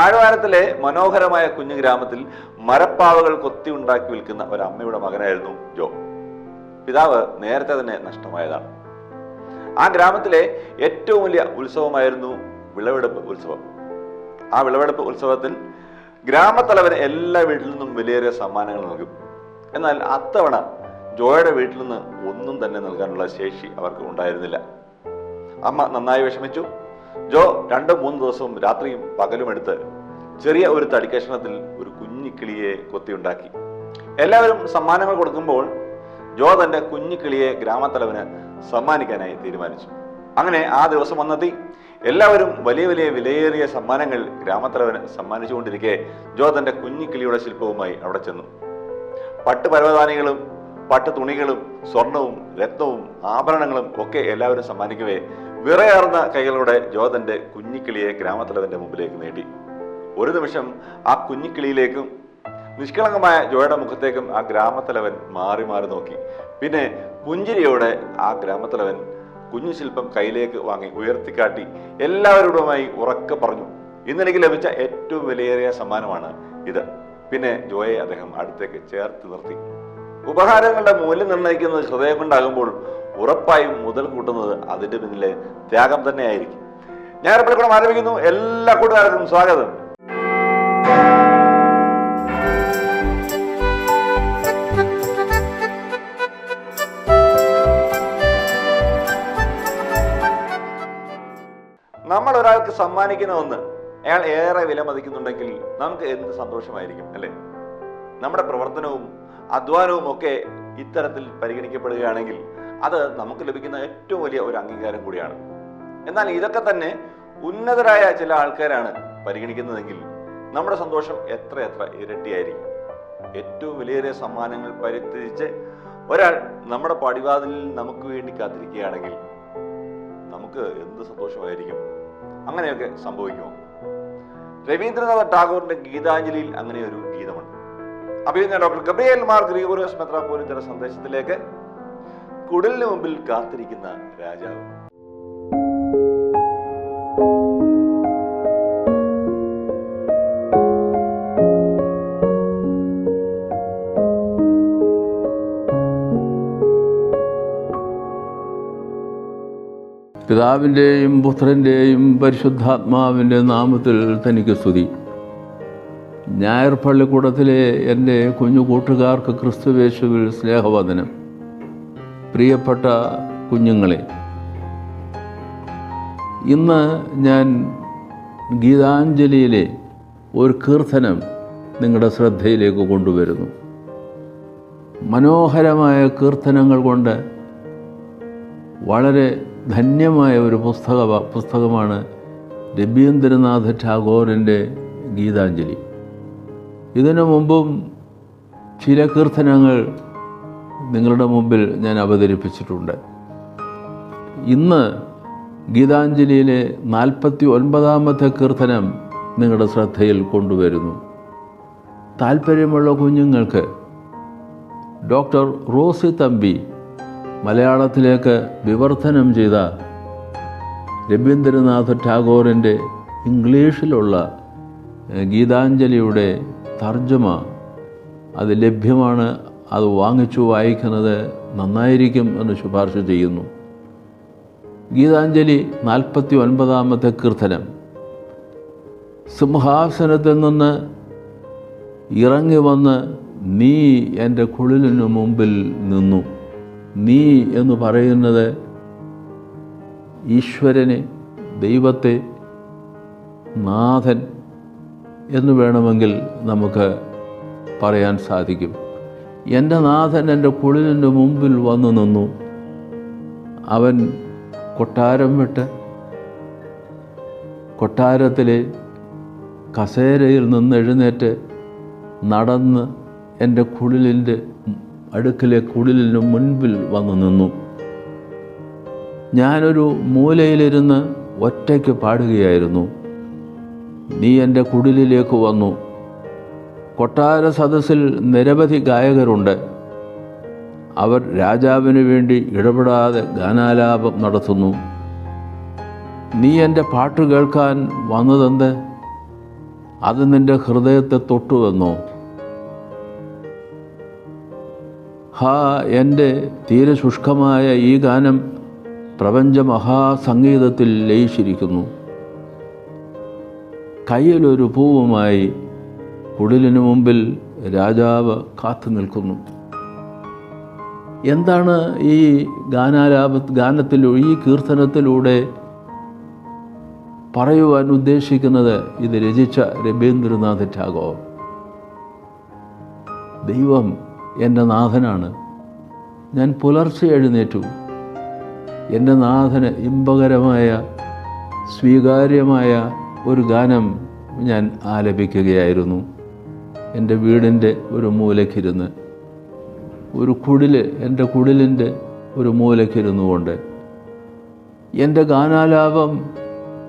താഴ്വാരത്തിലെ മനോഹരമായ കുഞ്ഞു ഗ്രാമത്തിൽ മരപ്പാവകൾ കൊത്തി ഉണ്ടാക്കി വിൽക്കുന്ന ഒരു അമ്മയുടെ മകനായിരുന്നു ജോ. പിതാവ് നേരത്തെ തന്നെ നഷ്ടമായതാണ്. ആ ഗ്രാമത്തിലെ ഏറ്റവും വലിയ ഉത്സവമായിരുന്നു വിളവെടുപ്പ് ഉത്സവം. ആ വിളവെടുപ്പ് ഉത്സവത്തിൽ ഗ്രാമത്തലവന് എല്ലാ വീട്ടിൽ നിന്നും വിലയേറിയ സമ്മാനങ്ങൾ നൽകും. എന്നാൽ അത്തവണ ജോയുടെ വീട്ടിൽ നിന്ന് ഒന്നും തന്നെ നൽകാനുള്ള ശേഷി അവർക്ക് ഉണ്ടായിരുന്നില്ല. അമ്മ നന്നായി വിഷമിച്ചു. ജോ രണ്ട് മൂന്ന് ദിവസവും രാത്രിയും പകലും എടുത്ത് ചെറിയ ഒരു തടിക്കഷ്ണത്തിൽ ഒരു കുഞ്ഞിക്കിളിയെ കൊത്തിയുണ്ടാക്കി. എല്ലാവരും സമ്മാനങ്ങൾ കൊടുക്കുമ്പോൾ ജോ തന്റെ കുഞ്ഞിക്കിളിയെ ഗ്രാമത്തലവന് സമ്മാനിക്കാനായി തീരുമാനിച്ചു. അങ്ങനെ ആ ദിവസം വന്നെത്തി. എല്ലാവരും വലിയ വലിയ വിലയേറിയ സമ്മാനങ്ങൾ ഗ്രാമത്തലവന് സമ്മാനിച്ചുകൊണ്ടിരിക്കെ ജോ തന്റെ കുഞ്ഞിക്കിളിയുടെ ശില്പവുമായി അവിടെ ചെന്നു. പട്ട് പരവതാനികളും പട്ട് തുണികളും സ്വർണവും രത്നവും ആഭരണങ്ങളും ഒക്കെ എല്ലാവരും സമ്മാനിക്കവേ വിറയാർന്ന കൈകളോടെ ജ്യോതന്റെ കുഞ്ഞിക്കിളിയെ ഗ്രാമത്തലവന്റെ മുമ്പിലേക്ക് നീട്ടി ഒരു നിമിഷം ആ കുഞ്ഞിക്കിളിയിലേക്കും നിഷ്കളങ്കമായ ജോയുടെ മുഖത്തേക്കും ആ ഗ്രാമത്തലവൻ മാറി മാറി നോക്കി. പിന്നെ പുഞ്ചിരിയോടെ ആ ഗ്രാമത്തലവൻ കുഞ്ഞു ശില്പം കയ്യിലേക്ക് വാങ്ങി ഉയർത്തിക്കാട്ടി എല്ലാവരോടുമായി ഉറക്കെ പറഞ്ഞു ഇന്നെനിക്ക് ലഭിച്ച ഏറ്റവും വിലയേറിയ സമ്മാനമാണ് ഇത്. പിന്നെ ജോയെ അദ്ദേഹം അടുത്തേക്ക് ചേർത്ത് നിർത്തി. ഉപഹാരങ്ങളുടെ മൂല്യം നിർണയിക്കുന്നത് ഹൃദയം കൊണ്ടാകുമ്പോൾ ഉറപ്പായും മുതൽ കൂട്ടുന്നത് അതിന്റെ പിന്നിലെ ത്യാഗം തന്നെയായിരിക്കും. ഞാൻ എപ്പോഴും ആരംഭിക്കുന്നു. എല്ലാ കൂട്ടുകാർക്കും സ്വാഗതം. നമ്മൾ ഒരാൾക്ക് സമ്മാനിക്കുന്ന ഒന്ന് അയാൾ ഏറെ വിലമതിക്കുന്നുണ്ടെങ്കിൽ നമുക്ക് എന്ത് സന്തോഷമായിരിക്കും അല്ലേ? നമ്മുടെ പ്രവർത്തനവും അധ്വാനവും ഒക്കെ ഇത്തരത്തിൽ പരിഗണിക്കപ്പെടുകയാണെങ്കിൽ അത് നമുക്ക് ലഭിക്കുന്ന ഏറ്റവും വലിയ ഒരു അംഗീകാരം കൂടിയാണ്. എന്നാൽ ഇതൊക്കെ തന്നെ ഉന്നതരായ ചില ആൾക്കാരാണ് പരിഗണിക്കുന്നതെങ്കിൽ നമ്മുടെ സന്തോഷം എത്ര എത്ര ഇരട്ടിയായിരിക്കും. ഏറ്റവും വിലയേറിയ സമ്മാനങ്ങൾ പരിത്യജിച്ച് ഒരാൾ നമ്മുടെ പടിവാതിലിൽ നമുക്ക് വേണ്ടി കാത്തിരിക്കുകയാണെങ്കിൽ നമുക്ക് എന്ത് സന്തോഷമായിരിക്കും? അങ്ങനെയൊക്കെ സംഭവിക്കുമോ? രവീന്ദ്രനാഥ ടാഗോറിന്റെ ഗീതാഞ്ജലിയിൽ അങ്ങനെ ഒരു ഗീതമുണ്ട്. അഭിനന്ദ ഡോക്ടർ ഗബ്രിയേൽ മാർ ഗ്രിഗോറിയസ് മെത്രാപോലിന്റെ സന്ദേശത്തിലേക്ക് കുടലിന് മുമ്പിൽ കാത്തിരിക്കുന്ന രാജാവ്. പിതാവിന്റെയും പുത്രന്റെയും പരിശുദ്ധാത്മാവിന്റെ നാമത്തിൽ തനിക്ക് സ്തുതി. ഞായർ പള്ളിക്കൂടത്തിലെ എന്റെ കുഞ്ഞു കൂട്ടുകാർക്ക് ക്രിസ്തുവേശുവിൽ സ്നേഹവന്ദനം. പ്രിയപ്പെട്ട കുഞ്ഞുങ്ങളെ ഇന്ന് ഞാൻ ഗീതാഞ്ജലിയിലെ ഒരു കീർത്തനം നിങ്ങളുടെ ശ്രദ്ധയിലേക്ക് കൊണ്ടുവരുന്നു. മനോഹരമായ കീർത്തനങ്ങൾ കൊണ്ട് വളരെ ധന്യമായ ഒരു പുസ്തക പുസ്തകമാണ് രബീന്ദ്രനാഥ് ടാഗോറിന്റെ ഗീതാഞ്ജലി. ഇതിനു മുമ്പും ചില കീർത്തനങ്ങൾ നിങ്ങളുടെ മുമ്പിൽ ഞാൻ അവതരിപ്പിച്ചിട്ടുണ്ട്. ഇന്ന് ഗീതാഞ്ജലിയിലെ നാൽപ്പത്തി ഒൻപതാമത്തെ കീർത്തനം നിങ്ങളുടെ ശ്രദ്ധയിൽ കൊണ്ടുവരുന്നു. താല്പര്യമുള്ള കുഞ്ഞുങ്ങൾക്ക് ഡോക്ടർ റോസി തമ്പി മലയാളത്തിലേക്ക് വിവർത്തനം ചെയ്ത രവീന്ദ്രനാഥ് ടാഗോറിന്റെ ഇംഗ്ലീഷിലുള്ള ഗീതാഞ്ജലിയുടെ തർജമ അത് ലഭ്യമാണ് അത് വാങ്ങിച്ചു വായിക്കുന്നത് നന്നായിരിക്കും എന്ന് ശുപാർശ ചെയ്യുന്നു. ഗീതാഞ്ജലി നാൽപ്പത്തി ഒൻപതാമത്തെ കീർത്തനം. സിംഹാസനത്തിൽ നിന്ന് ഇറങ്ങി വന്ന് നീ എന്റെ കുളിലിനു മുമ്പിൽ നിന്നു. നീ എന്ന് പറയുന്നത് ഈശ്വരനെ ദൈവത്തെ നാഥൻ എന്ന് വേണമെങ്കിൽ നമുക്ക് പറയാൻ സാധിക്കും. എന്റെ നാഥൻ എന്റെ കുളിലിന്റെ മുമ്പിൽ വന്നു നിന്നു. അവൻ കൊട്ടാരം വിട്ട് കൊട്ടാരത്തിലെ കസേരയിൽ നിന്ന് എഴുന്നേറ്റ് നടന്ന് എന്റെ കുളിലിന്റെ അടുക്കിലെ കുളിലിന്റെ മുൻപിൽ വന്നു നിന്നു. ഞാനൊരു മൂലയിലിരുന്ന് ഒറ്റയ്ക്ക് പാടുകയായിരുന്നു. നീ എന്റെ കുടിലിലേക്ക് വന്നു. കൊട്ടാര സദസ്സിൽ നിരവധി ഗായകരുണ്ട്. അവർ രാജാവിന് വേണ്ടി ഇടപെടാതെ ഗാനാലാപം നടത്തുന്നു. നീ എന്റെ പാട്ട് കേൾക്കാൻ വന്നതെന്ത്? അത് നിന്റെ ഹൃദയത്തെ തൊട്ടുവെന്നോ? ഹാ എന്റെ തീരെ ശുഷ്കമായ ഈ ഗാനം പ്രപഞ്ച മഹാസംഗീതത്തിൽ ലയിച്ചിരിക്കുന്നു. കയ്യിലൊരു പൂവുമായി കുടിലിനു മുമ്പിൽ രാജാവ് കാത്തു നിൽക്കുന്നു. എന്താണ് ഈ ഗാനാലാപ ഗാനത്തിലൂടെ ഈ കീർത്തനത്തിലൂടെ പറയുവാൻ ഉദ്ദേശിക്കുന്നത്? ഇത് രചിച്ച രവീന്ദ്രനാഥ് ടാഗോർ. ദൈവം എന്റെ നാഥനാണ്. ഞാൻ പുലർച്ചെ എഴുന്നേറ്റു. എന്റെ നാഥന് ഇമ്പകരമായ സ്വീകാര്യമായ ഒരു ഗാനം ഞാൻ ആലപിക്കുകയായിരുന്നു. എന്റെ വീടിന്റെ ഒരു മൂലക്കിരുന്ന് ഒരു കുടിൽ എന്റെ കുടിലിന്റെ ഒരു മൂലക്കിരുന്നു കൊണ്ട് എന്റെ ഗാനാലാപം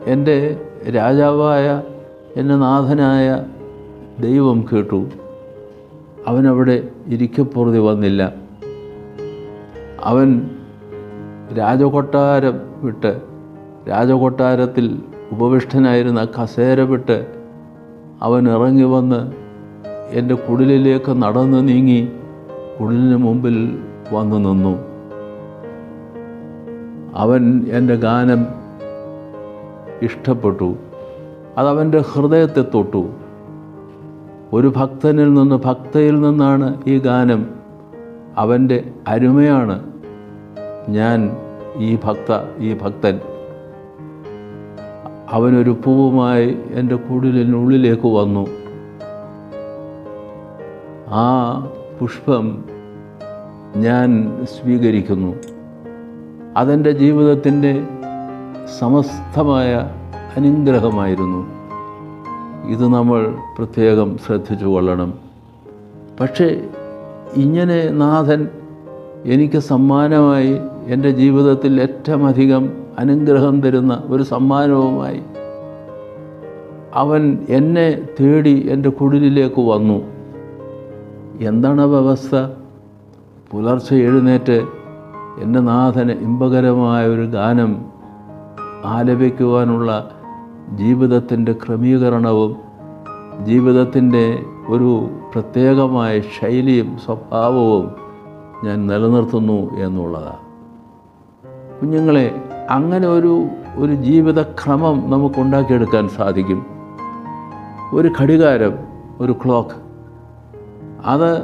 എന്റെ രാജാവായ എന്റെ നാഥനായ ദൈവം കേട്ടു. അവനവിടെ ഇരിക്കപ്പുറതി വന്നില്ല. അവൻ രാജകൊട്ടാരം വിട്ട് രാജകൊട്ടാരത്തിൽ ഉപവിഷ്ടനായിരുന്ന കസേര വിട്ട് അവൻ ഇറങ്ങി വന്ന് എന്റെ കുടിലിലേക്ക് നടന്ന് നീങ്ങി കുടിലിന് മുമ്പിൽ വന്നു നിന്നു. അവൻ എന്റെ ഗാനം ഇഷ്ടപ്പെട്ടു. അതവന്റെ ഹൃദയത്തെ തൊട്ടു. ഒരു ഭക്തനിൽ നിന്ന് ഭക്തയിൽ നിന്നാണ് ഈ ഗാനം അവന്റെ അരുമയാണ്. ഞാൻ ഈ ഭക്ത ഈ ഭക്തൻ. അവനൊരു പൂവുമായി എന്റെ കുടിലിനുള്ളിലേക്ക് വന്നു. ആ പുഷ്പം ഞാൻ സ്വീകരിക്കുന്നു. അതെന്റെ ജീവിതത്തിന്റെ സമസ്തമായ അനുഗ്രഹമായിരുന്നു. ഇത് നമ്മൾ പ്രത്യേകം ശ്രദ്ധിച്ചു കൊള്ളണം. പക്ഷേ ഇങ്ങനെ നാഥൻ എനിക്ക് സമ്മാനമായി എന്റെ ജീവിതത്തിൽ ഏറ്റവും അധികം അനുഗ്രഹം തരുന്ന ഒരു സമ്മാനവുമായി അവൻ എന്നെ തേടി എന്റെ കുടിലിലേക്ക് വന്നു. എന്താണ് അവസ്ഥ? പുലർച്ചെ എഴുന്നേറ്റ് എന്റെ നാഥന് ഇമ്പകരമായ ഒരു ഗാനം ആലപിക്കുവാനുള്ള ജീവിതത്തിന്റെ ക്രമീകരണവും ജീവിതത്തിന്റെ ഒരു പ്രത്യേകമായ ശൈലിയും സ്വഭാവവും ഞാൻ നിലനിർത്തുന്നു എന്നുള്ളതാണ് കുഞ്ഞുങ്ങളെ അങ്ങനെ ഒരു ഒരു ജീവിതക്രമം നമുക്കുണ്ടാക്കിയെടുക്കാൻ സാധിക്കും. ഒരു ഘടികാരം ഒരു ക്ലോക്ക് അത്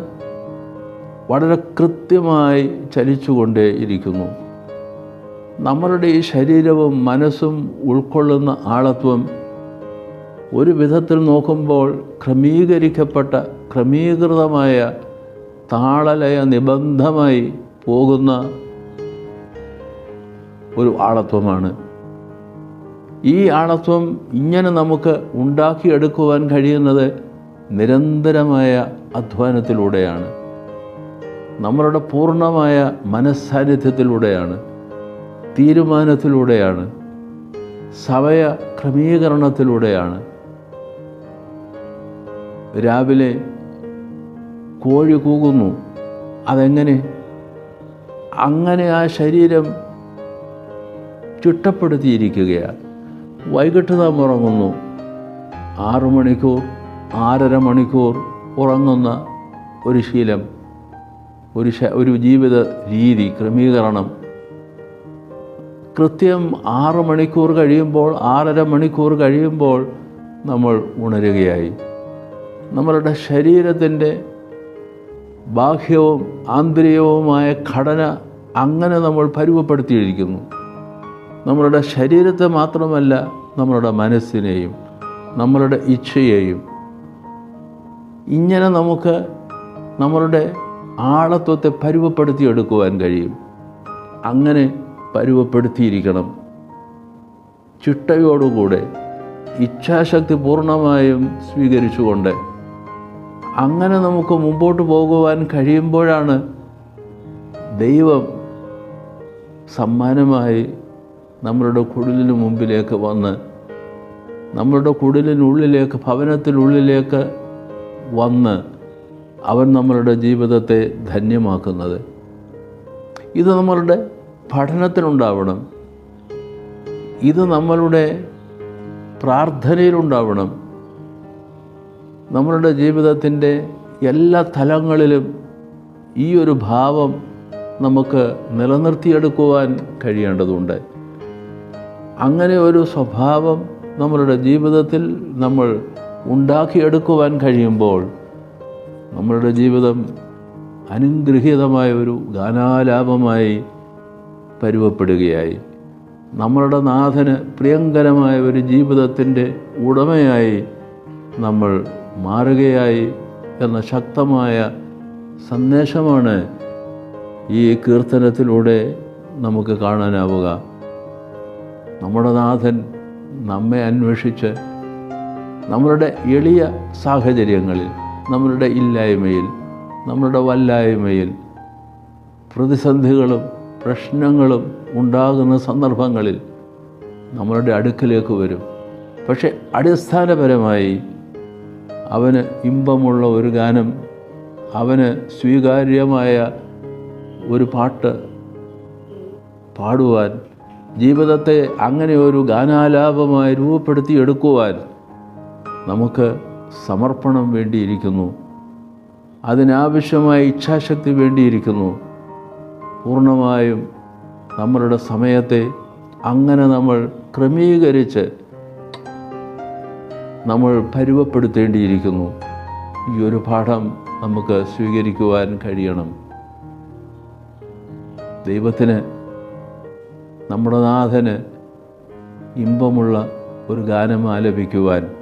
വളരെ കൃത്യമായി ചലിച്ചുകൊണ്ടേ ഇരിക്കുന്നു. നമ്മളുടെ ഈ ശരീരവും മനസ്സും ഉൾക്കൊള്ളുന്ന ആളത്വം ഒരു വിധത്തിൽ നോക്കുമ്പോൾ ക്രമീകരിക്കപ്പെട്ട ക്രമീകൃതമായ താളലയ നിബന്ധമായി പോകുന്ന ഒരു ആളത്വമാണ്. ഈ ആളത്വം ഇങ്ങനെ നമുക്ക് ഉണ്ടാക്കിയെടുക്കുവാൻ കഴിയുന്നത് നിരന്തരമായ അധ്വാനത്തിലൂടെയാണ്. നമ്മളുടെ പൂർണമായ മനസ്സാന്നിധ്യത്തിലൂടെയാണ്. തീരുമാനത്തിലൂടെയാണ്. സമയ ക്രമീകരണത്തിലൂടെയാണ്. രാവിലെ കോഴി കൂകുന്നു. അതെങ്ങനെ? അങ്ങനെ ആ ശരീരം ചിട്ടപ്പെടുത്തിയിരിക്കുകയാണ്. വൈകിട്ട് നാം ഉറങ്ങുന്നു. ആറു മണിക്കൂർ ആറര മണിക്കൂർ ഉറങ്ങുന്ന ഒരു ശീലം ഒരു ഒരു ജീവിത രീതി ക്രമീകരണം. കൃത്യം ആറ് മണിക്കൂർ കഴിയുമ്പോൾ ആറര മണിക്കൂർ കഴിയുമ്പോൾ നമ്മൾ ഉണരുകയായി. നമ്മളുടെ ശരീരത്തിന്റെ ബാഹ്യവും ആന്തരികവുമായ ഘടന അങ്ങനെ നമ്മൾ പരുവപ്പെടുത്തിയിരിക്കുന്നു. നമ്മളുടെ ശരീരത്തെ മാത്രമല്ല നമ്മളുടെ മനസ്സിനെയും നമ്മളുടെ ഇച്ഛയെയും ഇങ്ങനെ നമുക്ക് നമ്മളുടെ ആളത്വത്തെ പരുവപ്പെടുത്തിയെടുക്കുവാൻ കഴിയും. അങ്ങനെ പരുവപ്പെടുത്തിയിരിക്കണം. ചിട്ടയോടുകൂടെ ഇച്ഛാശക്തി പൂർണമായും സ്വീകരിച്ചുകൊണ്ട് അങ്ങനെ നമുക്ക് മുമ്പോട്ട് പോകുവാൻ കഴിയുമ്പോഴാണ് ദൈവം സമ്മാനമായി നമ്മളുടെ കുടിലിന് മുമ്പിലേക്ക് വന്ന് നമ്മളുടെ കുടിലിനുള്ളിലേക്ക് ഭവനത്തിനുള്ളിലേക്ക് വന്ന് അവൻ നമ്മളുടെ ജീവിതത്തെ ധന്യമാക്കുന്നത്. ഇത് നമ്മളുടെ പഠനത്തിനുണ്ടാവണം ഇത് നമ്മളുടെ പ്രാർത്ഥനയിലുണ്ടാവണം. നമ്മളുടെ ജീവിതത്തിന്റെ എല്ലാ തലങ്ങളിലും ഈ ഒരു ഭാവം നമുക്ക് നിലനിർത്തിയെടുക്കുവാൻ കഴിയേണ്ടതുണ്ട്. അങ്ങനെ ഒരു സ്വഭാവം നമ്മളുടെ ജീവിതത്തിൽ നമ്മൾ ഉണ്ടാക്കിയെടുക്കുവാൻ കഴിയുമ്പോൾ നമ്മളുടെ ജീവിതം അനുഗ്രഹീതമായ ഒരു ഗാനാലാപമായി പരുവപ്പെടുകയായി. നമ്മളുടെ നാഥന് പ്രിയങ്കരമായ ഒരു ജീവിതത്തിന്റെ ഉടമയായി നമ്മൾ മാറുകയായി എന്ന ശക്തമായ സന്ദേശമാണ് ഈ കീർത്തനത്തിലൂടെ നമുക്ക് കാണാനാവുക. നമ്മുടെ നാഥൻ നമ്മെ അന്വേഷിച്ച് നമ്മളുടെ എളിയ സാഹചര്യങ്ങളിൽ നമ്മളുടെ ഇല്ലായ്മയിൽ നമ്മളുടെ വല്ലായ്മയിൽ പ്രതിസന്ധികളും പ്രശ്നങ്ങളും ഉണ്ടാകുന്ന സന്ദർഭങ്ങളിൽ നമ്മളുടെ അടുക്കിലേക്ക് വരും. പക്ഷെ അടിസ്ഥാനപരമായി അവന് ഇമ്പമുള്ള ഒരു ഗാനം അവന് സ്വീകാര്യമായ ഒരു പാട്ട് പാടുവാൻ ജീവിതത്തെ അങ്ങനെ ഒരു ഗാനാലാപമായി രൂപപ്പെടുത്തിയെടുക്കുവാൻ നമുക്ക് സമർപ്പണം വേണ്ടിയിരിക്കുന്നു. അതിനാവശ്യമായ ഇച്ഛാശക്തി വേണ്ടിയിരിക്കുന്നു. പൂർണമായും നമ്മളുടെ സമയത്തെ അങ്ങനെ നമ്മൾ ക്രമീകരിച്ച് നമ്മൾ പരുവപ്പെടുത്തേണ്ടിയിരിക്കുന്നു. ഈ ഒരു പാഠം നമുക്ക് സ്വീകരിക്കുവാൻ കഴിയണം. ദൈവത്തിന് നമ്മുടെ നാഥന് ഇമ്പമുള്ള ഒരു ഗാനം ആലപിക്കുവാൻ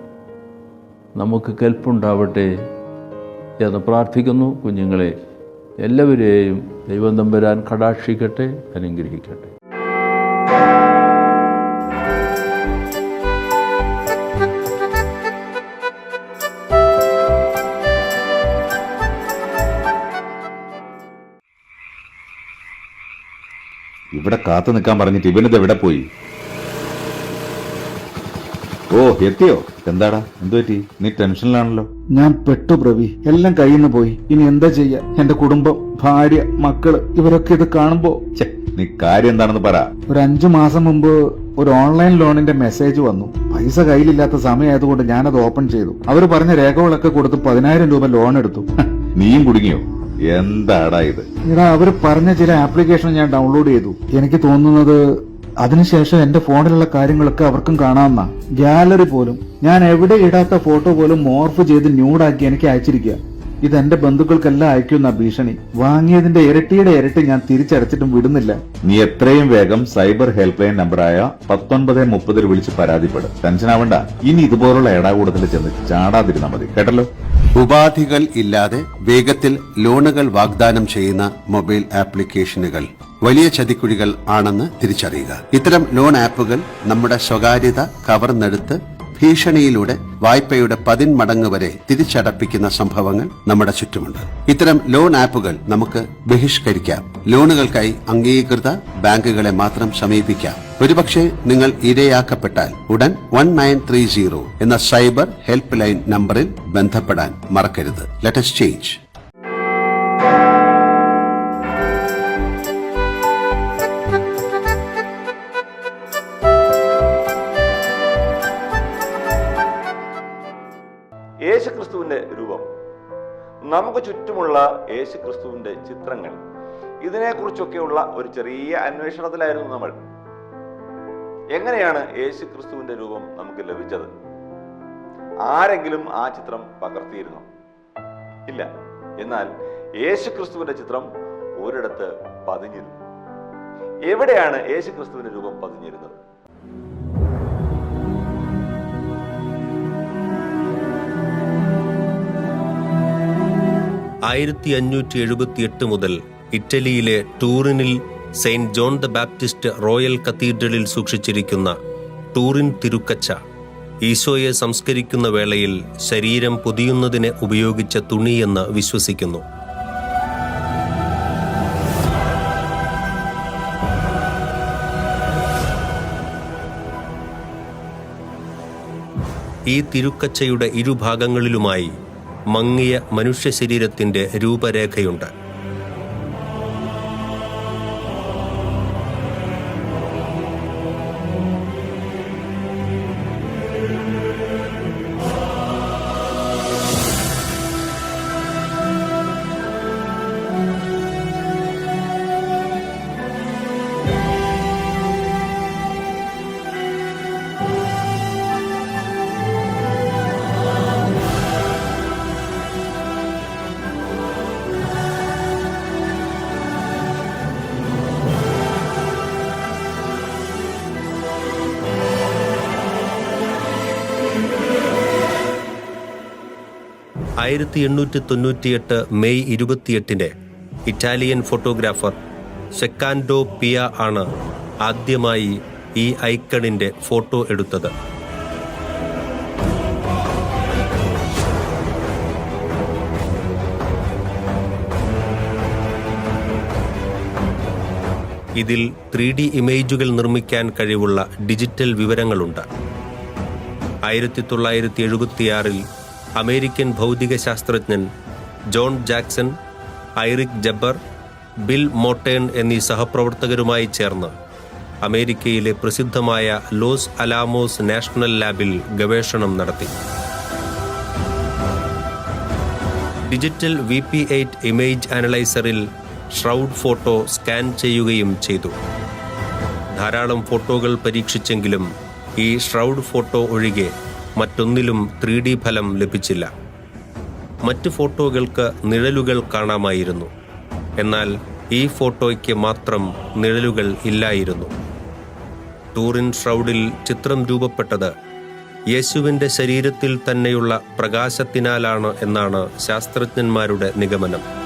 നമുക്ക് കെൽപ്പുണ്ടാവട്ടെ എന്ന് പ്രാർത്ഥിക്കുന്നു കുഞ്ഞുങ്ങളെ. എല്ലാവരെയും ദൈവം തമ്പുരാൻ കടാക്ഷിക്കട്ടെ അനുഗ്രഹിക്കട്ടെ. ഇവിടെ കാത്തു നിൽക്കാൻ പറഞ്ഞിട്ട് ഇവനത് എവിടെ പോയി? ഓ എത്തിയോ? എന്താടാ? എന്തു പറ്റി? നീ ടെൻഷനിലാണല്ലോ? ഞാൻ പെട്ടു പ്രവി. എല്ലാം കഴിയുന്നു പോയി. ഇനി എന്താ ചെയ്യാ? എന്റെ കുടുംബം ഭാര്യ മക്കൾ ഇവരൊക്കെ ഇത് കാണുമ്പോ നീ കാര്യം എന്താണെന്ന് പറ. ഒരു അഞ്ചു മാസം മുമ്പ് ഒരു ഓൺലൈൻ ലോണിന്റെ മെസ്സേജ് വന്നു. പൈസ കയ്യിലില്ലാത്ത സമയമായതുകൊണ്ട് ഞാനത് ഓപ്പൺ ചെയ്തു. അവർ പറഞ്ഞ രേഖകളൊക്കെ കൊടുത്ത് പതിനായിരം രൂപ ലോൺ എടുത്തു. നീയും കുടുങ്ങിയോ? എന്താടാ ഇത്? ഇടാ അവർ പറഞ്ഞ ചില ആപ്ലിക്കേഷൻ ഞാൻ ഡൗൺലോഡ് ചെയ്തു. എനിക്ക് തോന്നുന്നത് അതിനുശേഷം എന്റെ ഫോണിലുള്ള കാര്യങ്ങളൊക്കെ അവർക്കും കാണാമെന്ന ഗാലറി പോലും. ഞാൻ എവിടെ ഇടാത്ത ഫോട്ടോ പോലും മോർഫ് ചെയ്ത് ന്യൂഡാക്കി എനിക്ക് അയച്ചിരിക്കുക ഇത് എന്റെ ബന്ധുക്കൾക്കെല്ലാം അയക്കുന്ന ഭീഷണി. വാങ്ങിയതിന്റെ ഇരട്ടിയുടെ ഇരട്ടി ഞാൻ തിരിച്ചടച്ചിട്ടും വിടുന്നില്ല. നീ എത്രയും വേഗം സൈബർ ഹെൽപ്പ് ലൈൻ നമ്പറായ പത്തൊൻപത് മുപ്പതിൽ വിളിച്ച് പരാതിപ്പെടും. ടെൻഷൻ ആവണ്ട. ഇനി ഇതുപോലുള്ള ഏടാകൂടത്തിൽ ചെന്ന് ചാടാതിരുന്നാൽ മതി. കേട്ടല്ലോ? ഉപാധികൾ ഇല്ലാതെ വേഗത്തിൽ ലോണുകൾ വാഗ്ദാനം ചെയ്യുന്ന മൊബൈൽ ആപ്ലിക്കേഷനുകൾ. വലിയ ചതിക്കുഴികൾ ആണെന്ന് തിരിച്ചറിയുക. ഇത്തരം ലോൺ ആപ്പുകൾ നമ്മുടെ സ്വകാര്യത കവർന്നെടുത്ത് ഭീഷണിയിലൂടെ വായ്പയുടെ പതിന്മടങ്ങ് വരെ തിരിച്ചടപ്പിക്കുന്ന സംഭവങ്ങൾ നമ്മുടെ ചുറ്റുമുണ്ട്. ഇത്തരം ലോൺ ആപ്പുകൾ നമുക്ക് ബഹിഷ്കരിക്കാം. ലോണുകൾക്കായി അംഗീകൃത ബാങ്കുകളെ മാത്രം സമീപിക്കാം. ഒരുപക്ഷെ നിങ്ങൾ ഇരയാക്കപ്പെട്ടാൽ ഉടൻ വൺ നയൻ ത്രീ സീറോ എന്ന സൈബർ ഹെൽപ്പ് ലൈൻ നമ്പറിൽ ബന്ധപ്പെടാൻ മറക്കരുത്. ലെറ്റസ് ചേഞ്ച് നമുക്ക് ചുറ്റുമുള്ള യേശു യേശുക്രിസ്തുവിന്റെ ചിത്രങ്ങൾ ഇതിനെക്കുറിച്ചൊക്കെയുള്ള ഒരു ചെറിയ അന്വേഷണത്തിലായിരുന്നു നമ്മൾ. എങ്ങനെയാണ് യേശു യേശുക്രിസ്തുവിന്റെ രൂപം നമുക്ക് ലഭിച്ചത്? ആരെങ്കിലും ആ ചിത്രം പകർത്തിയിരുന്നു? ഇല്ല. എന്നാൽ യേശു യേശുക്രിസ്തുവിന്റെ ചിത്രം ഒരിടത്ത് പതിഞ്ഞിരുന്നു. എവിടെയാണ് യേശു യേശുക്രിസ്തുവിന്റെ രൂപം പതിഞ്ഞിരുന്നത്? ആയിരത്തി അഞ്ഞൂറ്റി എഴുപത്തി എട്ട് മുതൽ ഇറ്റലിയിലെ ടൂറിനിൽ Saint John the Baptist royal കത്തീഡ്രലിൽ സൂക്ഷിച്ചിരിക്കുന്ന ടൂറിൻ തിരുക്കച്ച ഈശോയെ സംസ്കരിക്കുന്ന വേളയിൽ ശരീരം പൊതിയുന്നതിന് ഉപയോഗിച്ച തുണിയെന്ന് വിശ്വസിക്കുന്നു. ഈ തിരുക്കച്ചയുടെ ഇരുഭാഗങ്ങളിലുമായി മങ്ങിയ മനുഷ്യ ശരീരത്തിന്റെ രൂപരേഖയുണ്ട്. ആയിരത്തി എണ്ണൂറ്റി തൊണ്ണൂറ്റിയെട്ട് മെയ് ഇരുപത്തിയെട്ടിന് ഇറ്റാലിയൻ ഫോട്ടോഗ്രാഫർ സെക്കാൻഡോ പിയ ആണ് ആദ്യമായി ഈ ഐക്കണിന്റെ ഫോട്ടോ എടുത്തത്. ഇതിൽ ത്രീ ഡി ഇമേജുകൾ നിർമ്മിക്കാൻ കഴിവുള്ള ഡിജിറ്റൽ വിവരങ്ങളുണ്ട്. ആയിരത്തി തൊള്ളായിരത്തി എഴുപത്തിയാറിൽ അമേരിക്കൻ ഭൗതിക ശാസ്ത്രജ്ഞൻ John Jackson Eric Jumper Bill Mottern എന്നീ സഹപ്രവർത്തകരുമായി ചേർന്ന് അമേരിക്കയിലെ പ്രസിദ്ധമായ ലോസ് അലാമോസ് നാഷണൽ ലാബിൽ ഗവേഷണം നടത്തി. Digital V P eight image അനലൈസറിൽ shroud photo scan ചെയ്യുകയും ചെയ്തു. ധാരാളം ഫോട്ടോകൾ പരീക്ഷിച്ചെങ്കിലും ഈ ഷ്രൗഡ് ഫോട്ടോ ഒഴികെ മറ്റൊന്നിലും ത്രീ ഡി ഫലം ലഭിച്ചില്ല. മറ്റ് ഫോട്ടോകൾക്ക് നിഴലുകൾ കാണാമായിരുന്നു. എന്നാൽ ഈ ഫോട്ടോയ്ക്ക് മാത്രം നിഴലുകൾ ഇല്ലായിരുന്നു. ടൂറിൻ ഷ്രൗഡിൽ ചിത്രം രൂപപ്പെട്ടത് യേശുവിന്റെ ശരീരത്തിൽ തന്നെയുള്ള പ്രകാശത്തിനാലാണ് എന്നാണ് ശാസ്ത്രജ്ഞന്മാരുടെ നിഗമനം.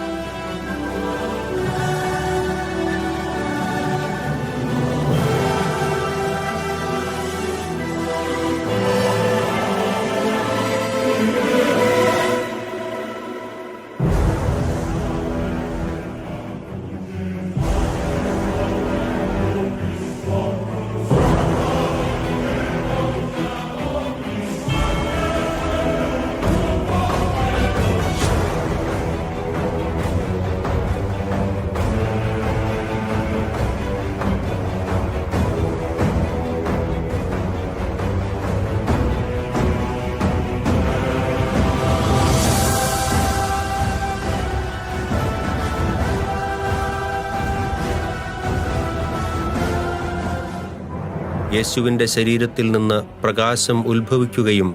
യേശുവിന്റെ ശരീരത്തിൽ നിന്ന് പ്രകാശം ഉത്ഭവിക്കുകയും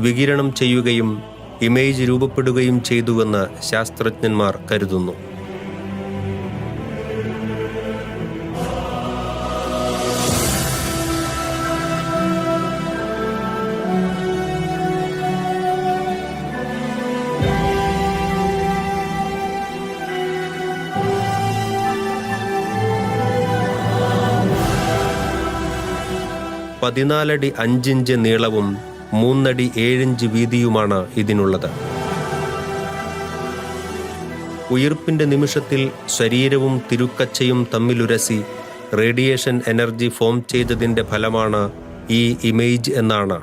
വികിരണം ചെയ്യുകയും ഇമേജ് രൂപപ്പെടുകയും ചെയ്തുവെന്ന് ശാസ്ത്രജ്ഞന്മാർ കരുതുന്നു. പതിനാലടി അഞ്ചിഞ്ച് നീളവും മൂന്നടി ഏഴിഞ്ച് വീതിയുമാണ് ഇതിനുള്ളത്. ഉയർപ്പിന്റെ നിമിഷത്തിൽ ശരീരവും തിരുക്കച്ചയും തമ്മിലുരസി റേഡിയേഷൻ എനർജി ഫോം ചെയ്തതിന്റെ ഫലമാണ് ഈ ഇമേജ് എന്നാണ്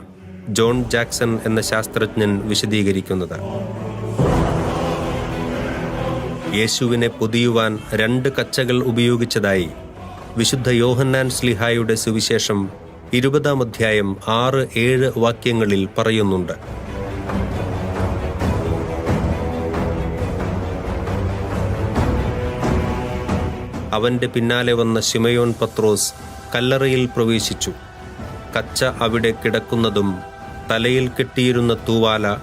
ജോൺ ജാക്സൺ എന്ന ശാസ്ത്രജ്ഞൻ വിശദീകരിക്കുന്നത്. യേശുവിനെ പൊതിയുവാൻ രണ്ട് കച്ചകൾ ഉപയോഗിച്ചതായി വിശുദ്ധ യോഹന്നാൻ സ്ലിഹായുടെ സുവിശേഷം ഇരുപതാം അധ്യായം ആറ് ഏഴ് വാക്യങ്ങളിൽ പറയുന്നുണ്ട്. അവന്റെ പിന്നാലെ വന്ന ശിമയോൻ പത്രോസ് കല്ലറയിൽ പ്രവേശിച്ചു. കച്ച അവിടെ കിടക്കുന്നതും തലയിൽ കെട്ടിയിരുന്ന തൂവാല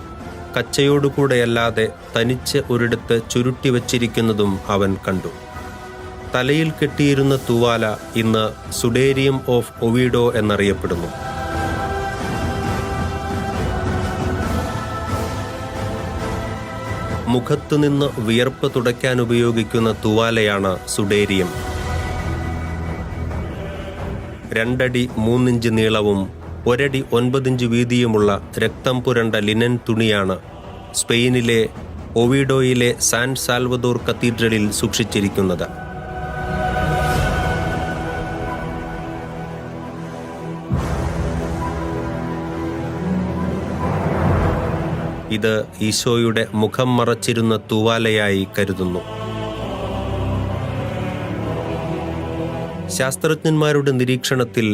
കച്ചയോടുകൂടെയല്ലാതെ തനിച്ച് ഒരിടത്ത് ചുരുട്ടി വച്ചിരിക്കുന്നതും അവൻ കണ്ടു. തലയിൽ കെട്ടിയിരുന്ന തൂവാല ഇന്ന് സുഡേരിയം ഓഫ് ഒവിഡോ എന്നറിയപ്പെടുന്നു. മുഖത്തുനിന്ന് വിയർപ്പ് തുടയ്ക്കാൻ ഉപയോഗിക്കുന്ന തൂവാലയാണ് സുഡേരിയം. രണ്ടടി മൂന്നിഞ്ച് നീളവും ഒരടി ഒൻപതിഞ്ച് വീതിയുമുള്ള രക്തം പുരണ്ട ലിനൻ തുണിയാണ് സ്പെയിനിലെ ഒവിഡോയിലെ സാൻ സാൽവദോർ കത്തീഡ്രലിൽ സൂക്ഷിച്ചിരിക്കുന്നത്. ഇത് ഈശോയുടെ മുഖം മറച്ചിരുന്ന തൂവാലയായി കരുതുന്നു. ശാസ്ത്രജ്ഞന്മാരുടെ നിരീക്ഷണത്തിൽ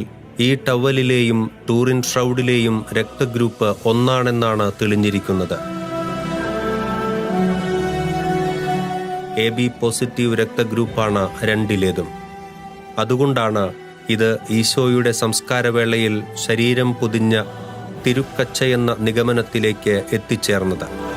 ഈ ടവലിലെയും ടൂറിൻ ഷ്രൗഡിലെയും രക്തഗ്രൂപ്പ് ഒന്നാണെന്നാണ് തെളിഞ്ഞിരിക്കുന്നത്. എ ബി പോസിറ്റീവ് രക്തഗ്രൂപ്പാണ് രണ്ടിലേതും. അതുകൊണ്ടാണ് ഇത് ഈശോയുടെ സംസ്കാരവേളയിൽ ശരീരം പൊതിഞ്ഞ തിരുക്കച്ചയെന്ന നിഗമനത്തിലേക്ക് എത്തിച്ചേർന്നത്.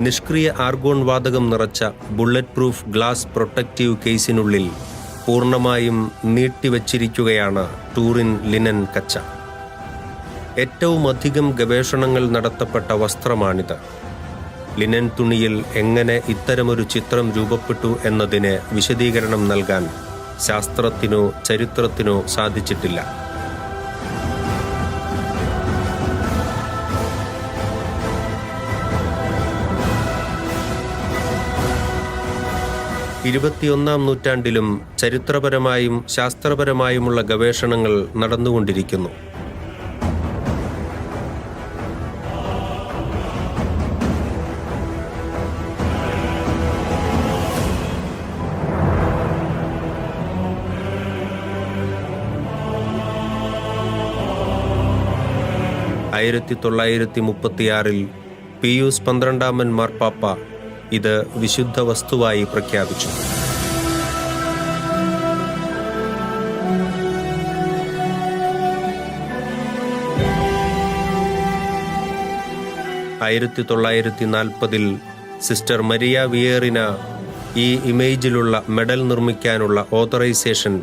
നിഷ്ക്രിയ ആർഗോൺ വാതകം നിറച്ച ബുള്ളറ്റ് പ്രൂഫ് ഗ്ലാസ് പ്രൊട്ടക്റ്റീവ് കേസിനുള്ളിൽ പൂർണമായും നീട്ടിവച്ചിരിക്കുകയാണ് ടൂറിൻ ലിനൻ കച്ച. ഏറ്റവും അധികം ഗവേഷണങ്ങൾ നടത്തപ്പെട്ട വസ്ത്രമാണിത്. ലിനൻ തുണിയിൽ എങ്ങനെ ഇത്തരമൊരു ചിത്രം രൂപപ്പെട്ടു എന്നതിന് വിശദീകരണം നൽകാൻ ശാസ്ത്രത്തിനോ ചരിത്രത്തിനോ സാധിച്ചിട്ടില്ല. ഇരുപത്തിയൊന്നാം നൂറ്റാണ്ടിലും ചരിത്രപരമായും ശാസ്ത്രപരമായുമുള്ള ഗവേഷണങ്ങൾ നടന്നുകൊണ്ടിരിക്കുന്നു. ആയിരത്തി തൊള്ളായിരത്തി മുപ്പത്തിയാറിൽ പിയൂസ് പന്ത്രണ്ടാമൻ മാർപ്പാപ്പ ഇത് വിശുദ്ധ വസ്തുവായി പ്രഖ്യാപിച്ചു. ആയിരത്തി തൊള്ളായിരത്തി നാൽപ്പതിൽ സിസ്റ്റർ മരിയ വിയേറിന ഈ ഇമേജിലുള്ള മെഡൽ നിർമ്മിക്കാനുള്ള ഓതറൈസേഷൻ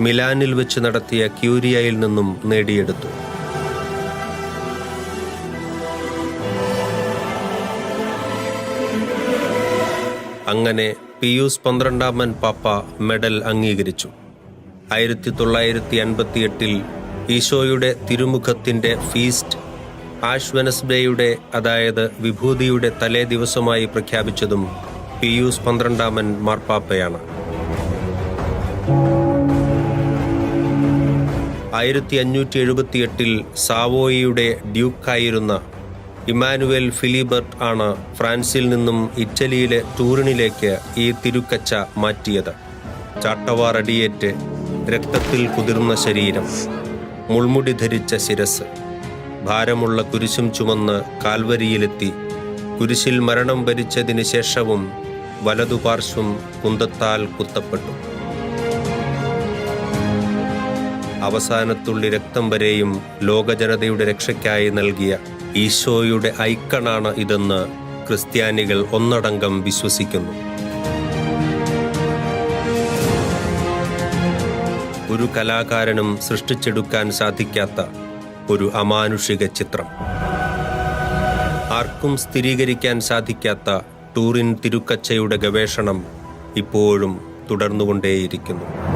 മിലാനിൽ വെച്ച് നടത്തിയ ക്യൂരിയയിൽ നിന്നും നേടിയെടുത്തു. അങ്ങനെ പിയൂസ് പന്ത്രണ്ടാമൻ പാപ്പ മെഡൽ അംഗീകരിച്ചു. ആയിരത്തി തൊള്ളായിരത്തി അൻപത്തി എട്ടിൽ ഈശോയുടെ തിരുമുഖത്തിന്റെ ഫീസ്റ്റ് ആഷ് അതായത് വിഭൂതിയുടെ തലേ ദിവസമായി പ്രഖ്യാപിച്ചതും പിയൂസ് പന്ത്രണ്ടാമൻ മാർപ്പാപ്പയാണ്. ആയിരത്തി അഞ്ഞൂറ്റി എഴുപത്തിയെട്ടിൽ സാവോയിയുടെ ഡ്യൂക്കായിരുന്ന ഇമാനുവൽ ഫിലിബർട്ട് ആണ് ഫ്രാൻസിൽ നിന്നും ഇറ്റലിയിലെ ടൂറിനിലേക്ക് ഈ തിരുക്കച്ച മാറ്റിയത്. ചാട്ടവാർ അടിയേറ്റ് രക്തത്തിൽ കുതിർന്ന ശരീരം മുൾമുടി ധരിച്ച ശിരസ് ഭാരമുള്ള കുരിശും ചുമന്ന് കാൽവരിയിലെത്തി കുരിശിൽ മരണം വരിച്ചതിന് ശേഷവും വലതുപാർശ്വം കുന്തത്താൽ കുത്തപ്പെട്ടു. അവസാനത്തുള്ളി രക്തം വരെയും ലോകജനതയുടെ രക്ഷയ്ക്കായി നൽകിയ ഈശോയുടെ ഐക്കണാണ് ഇതെന്ന് ക്രിസ്ത്യാനികൾ ഒന്നടങ്കം വിശ്വസിക്കുന്നു. ഒരു കലാകാരനും സൃഷ്ടിച്ചെടുക്കാൻ സാധിക്കാത്ത ഒരു അമാനുഷിക ചിത്രം. ആർക്കും സ്ഥിരീകരിക്കാൻ സാധിക്കാത്ത ടൂറിൻ തിരുക്കച്ചയുടെ ഗവേഷണം ഇപ്പോഴും തുടർന്നുകൊണ്ടേയിരിക്കുന്നു.